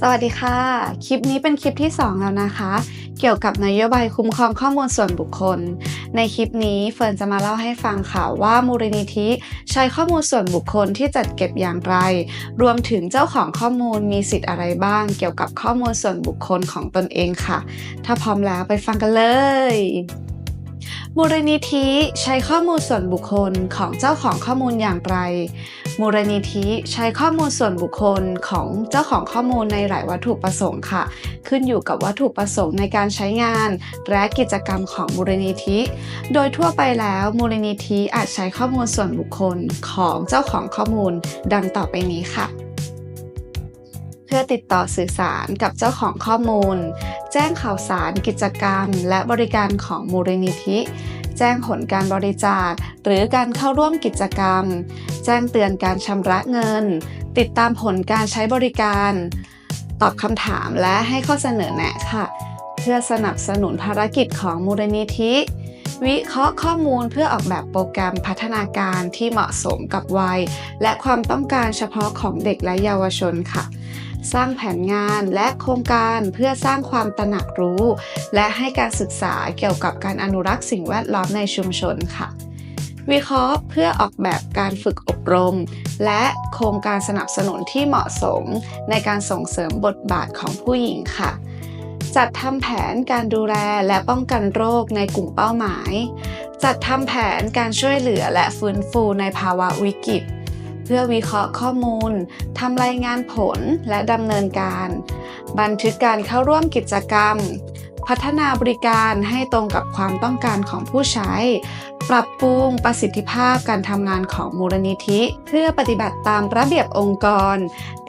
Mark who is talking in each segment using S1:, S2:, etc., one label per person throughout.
S1: สวัสดีค่ะ คลิปนี้เป็นคลิปที่ 2 แล้วนะคะ เกี่ยวกับนโยบายคุ้มครองข้อมูลส่วนบุคคล ในคลิปนี้เฟิร์นจะมาเล่าให้ฟังค่ะว่ามูลนิธิใช้ข้อมูลส่วนบุคคลที่จัดเก็บอย่างไร รวมถึงเจ้าของข้อมูลมีสิทธิ์อะไรบ้าง เกี่ยวกับข้อมูลส่วนบุคคลของตนเองค่ะ ถ้าพร้อมแล้วไปฟังกันเลย มูลนิธิใช้ข้อมูลส่วนบุคคลของเจ้าของข้อมูลอย่างไร มูลนิธิใช้ข้อมูลส่วนบุคคลของเจ้าของข้อมูลในหลายวัตถุประสงค์ค่ะ ขึ้นอยู่กับวัตถุประสงค์ในการใช้งาน และกิจกรรมของมูลนิธิ โดยทั่วไปแล้ว มูลนิธิอาจใช้ข้อมูลส่วนบุคคลของเจ้าของข้อมูล ดังต่อไปนี้ค่ะ เพื่อติดต่อสื่อสารกับเจ้าของข้อมูล แจ้งข่าวสารกิจกรรม และบริการของมูลนิธิ แจ้งผลการบริจาค หรือการเข้าร่วมกิจกรรม แจ้งเตือนการชำระเงิน ติดตามผลการใช้บริการ ตอบคำถามและให้ข้อเสนอแนะค่ะ เพื่อสนับสนุนภารกิจของมูลนิธิ วิเคราะห์ข้อมูลเพื่อออกแบบโปรแกรมพัฒนาการที่เหมาะสมกับวัย และความต้องการเฉพาะของเด็กและเยาวชนค่ะ สร้างแผนงานและโครงการเพื่อสร้างความตระหนักรู้ และให้การศึกษาเกี่ยวกับการอนุรักษ์สิ่งแวดล้อมในชุมชนค่ะวิเคราะห์เพื่อออกแบบการฝึกอบรม และโครงการสนับสนุนที่เหมาะสม ในการส่งเสริมบทบาทของผู้หญิงค่ะ จัดทำแผนการดูแลและป้องกันโรคในกลุ่มเป้าหมาย จัดทำแผนการช่วยเหลือและฟื้นฟูในภาวะวิกฤต เพื่อวิเคราะห์ข้อมูลทำรายงานผลและดำเนินการ บันทึกการเข้าร่วมกิจกรรม พัฒนาบริการให้ตรงกับความต้องการของผู้ใช้ ปรับปรุงประสิทธิภาพการทำงานของมูลนิธิ เพื่อปฏิบัติตามระเบียบองค์กร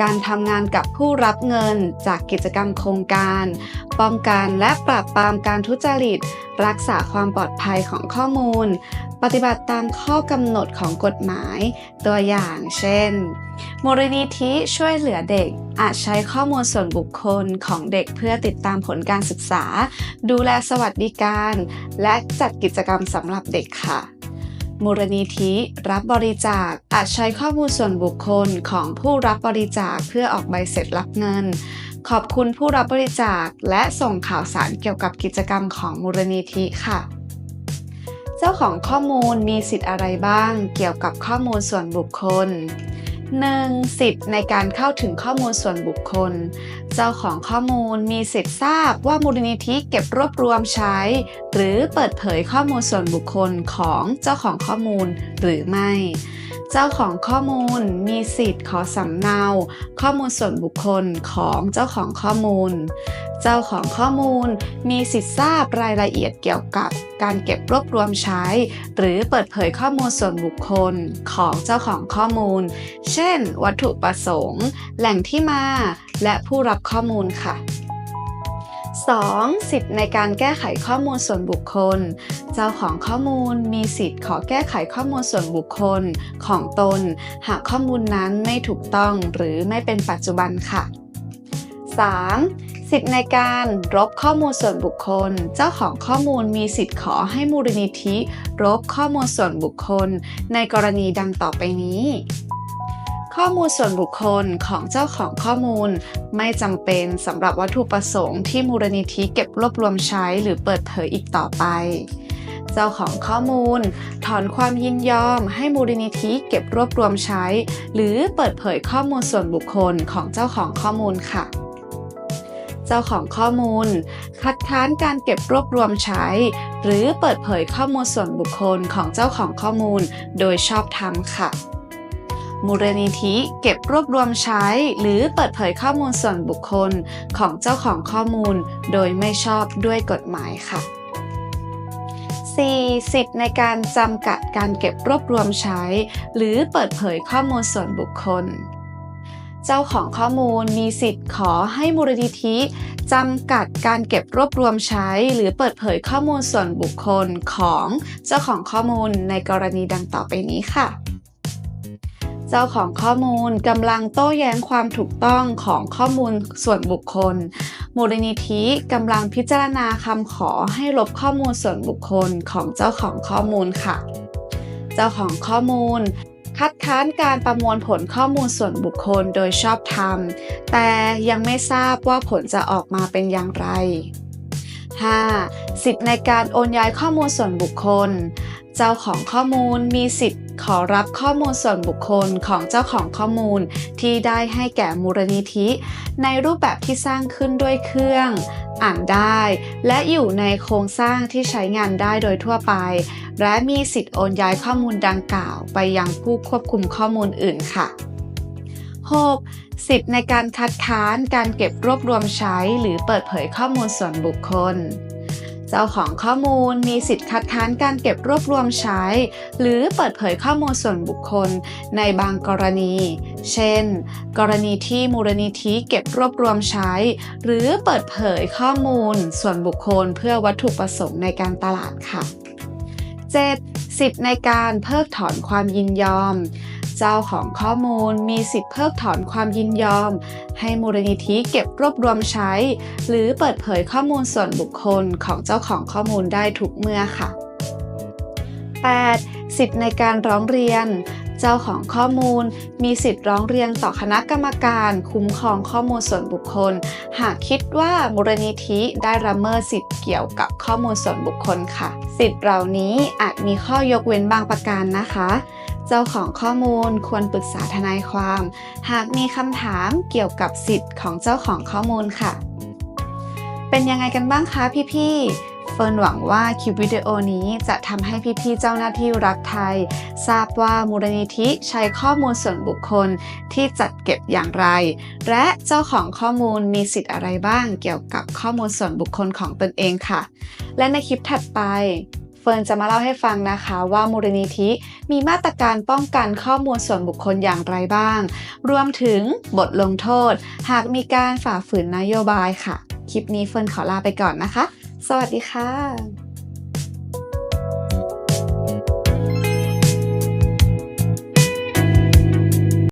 S1: การทำงานกับผู้รับเงินจากกิจกรรมโครงการ ป้องกันและปราบปรามการทุจริต รักษาความปลอดภัยของข้อมูล ปฏิบัติตามข้อกำหนดของกฎหมาย ตัวอย่างเช่นมูลนิธิช่วยเหลือเด็กอาจใช้ข้อมูลส่วนบุคคลของเด็กเพื่อติดตามผลการศึกษา ดูแลสวัสดิการ และจัดกิจกรรมสำหรับเด็กค่ะมูลนิธิรับบริจาคอาจใช้ข้อมูลส่วนบุคคลของผู้รับบริจาคเพื่อออกใบเสร็จรับเงิน ขอบคุณผู้รับบริจาคและส่งข่าวสารเกี่ยวกับกิจกรรมของมูลนิธิค่ะเจ้าของข้อมูลมีสิทธิ์อะไรบ้างเกี่ยวกับข้อมูลส่วนบุคคล 1. สิทธิ์ในการเข้าถึงข้อมูลส่วนบุคคล เจ้าของข้อมูลมีสิทธิ์ทราบว่ามูลนิธิเก็บรวบรวมใช้ หรือเปิดเผยข้อมูลส่วนบุคคลของเจ้าของข้อมูลหรือไม่ เจ้าของข้อมูลมีสิทธิ์ขอสำเนา ข้อมูลส่วนบุคคลของเจ้าของข้อมูล เจ้าของข้อมูลมีสิทธิ์ทราบรายละเอียดเกี่ยวกับการเก็บรวบรวมใช้ หรือเปิดเผยข้อมูลส่วนบุคคลของเจ้าของข้อมูล เช่น วัตถุประสงค์ แหล่งที่มา และผู้รับข้อมูลค่ะ 2. สิทธิ์ในการแก้ไขข้อมูลส่วนบุคคล เจ้าของข้อมูลมีสิทธิ์ขอแก้ไขข้อมูลส่วนบุคคลของตน หากข้อมูลนั้นไม่ถูกต้องหรือไม่เป็นปัจจุบันค่ะ 3. สิทธิ์ในการรบข้อมูลส่วนบุคคล เจ้าของข้อมูลมีสิทธิ์ขอให้มูลนิธิ รบข้อมูลส่วนบุคคล ในกรณีดังต่อไปนี้ ข้อมูลส่วนบุคคลของเจ้าของข้อมูล ไม่จำเป็นสำหรับวัตถุประสงค์ที่มูลนิธิเก็บรวบรวมใช้หรือเปิดเผยอีกต่อไป เจ้าของข้อมูล ถอนความยินยอมให้มูลนิธิเก็บรวบรวมใช้ หรือเปิดเผยข้อมูลส่วนบุคคลของเจ้าของข้อมูลค่ะเจ้าของข้อมูล คัดค้านการเก็บรวบรวมใช้ หรือเปิดเผยข้อมูลส่วนบุคคลของเจ้าของข้อมูล โดยชอบธรรมค่ะ มูลนิธิเก็บรวบรวมใช้ หรือเปิดเผยข้อมูลส่วนบุคคลของเจ้าของข้อมูล โดยไม่ชอบด้วยกฎหมายค่ะ 4. สิทธิ์ในการจำกัดการเก็บรวบรวมใช้ หรือเปิดเผยข้อมูลส่วนบุคคล เจ้าของข้อมูลมีสิทธิ์ขอให้มูลนิธิจำกัดการเก็บรวบรวมใช้ หรือเปิดเผยข้อมูลส่วนบุคคลของเจ้าของข้อมูลในกรณีดังต่อไปนี้ค่ะ เจ้าของข้อมูลกำลังโต้แย้งความถูกต้องของข้อมูลส่วนบุคคล มูลนิธิกำลังพิจารณาคำขอให้ลบข้อมูลส่วนบุคคลของเจ้าของข้อมูลค่ะ เจ้าของข้อมูล คัดค้านการประมวลผลข้อมูลส่วนบุคคลโดยชอบธรรม แต่ยังไม่ทราบว่าผลจะออกมาเป็นอย่างไร 5. สิทธิในการโอนย้ายข้อมูลส่วนบุคคล เจ้าของข้อมูลมีสิทธิ ขอรับข้อมูลส่วนบุคคลของเจ้าของข้อมูล ที่ได้ให้แก่มูลนิธิ ในรูปแบบที่สร้างขึ้นด้วยเครื่อง อ่านได้ และอยู่ในโครงสร้างที่ใช้งานได้โดยทั่วไป และมีสิทธิ์โอนย้ายข้อมูลดังกล่าว ไปยังผู้ควบคุมข้อมูลอื่นค่ะ 6. สิทธิ์ในการคัดค้านการเก็บรวบรวมใช้หรือเปิดเผยข้อมูลส่วนบุคคล เจ้าของข้อมูลมีสิทธิ์คัดค้านการเก็บรวบรวมใช้ หรือเปิดเผยข้อมูลส่วนบุคคลในบางกรณี เช่น กรณีที่มูลนิธิเก็บรวบรวมใช้ หรือเปิดเผยข้อมูลส่วนบุคคลเพื่อวัตถุประสงค์ในการตลาดค่ะ 7. สิทธิ์ในการเพิกถอนความยินยอม เจ้าของข้อมูลมีสิทธิ์เพิกถอนความยินยอม ให้มูลนิธิเก็บรวบรวมใช้ หรือเปิดเผยข้อมูลส่วนบุคคลของเจ้าของข้อมูลได้ทุกเมื่อค่ะ 8. สิทธิ์ในการร้องเรียน เจ้าของข้อมูล มีสิทธิ์ร้องเรียนต่อคณะกรรมการ คุ้มครองข้อมูลส่วนบุคคล หากคิดว่ามูลนิธิได้ละเมิดสิทธิ์เกี่ยวกับข้อมูลส่วนบุคคลค่ะ สิทธิ์เหล่านี้อาจมีข้อยกเว้นบางประการนะคะ เจ้าของข้อมูลควรปรึกษาทนายความ หากมีคำถามเกี่ยวกับสิทธิ์ของเจ้าของข้อมูลค่ะ เป็นยังไงกันบ้างคะพี่ๆ เฟิร์นหวังว่าคลิปวิดีโอนี้จะทำให้พี่ๆ เจ้าหน้าที่รักไทย ทราบว่ามูลนิธิใช้ข้อมูลส่วนบุคคลที่จัดเก็บอย่างไร และเจ้าของข้อมูลมีสิทธิ์อะไรบ้างเกี่ยวกับข้อมูลส่วนบุคคลของตนเองค่ะ และในคลิปถัดไป ฟิร์นจะมาเล่าให้ฟังนะคะว่ามูลนิธิมีมาตรการป้องกันข้อมูลส่วนบุคคลอย่างไรบ้าง รวมถึงบทลงโทษ หากมีการฝ่าฝืนนโยบายค่ะ คลิปนี้เฟิร์นขอลาไปก่อนนะคะ สวัสดีค่ะ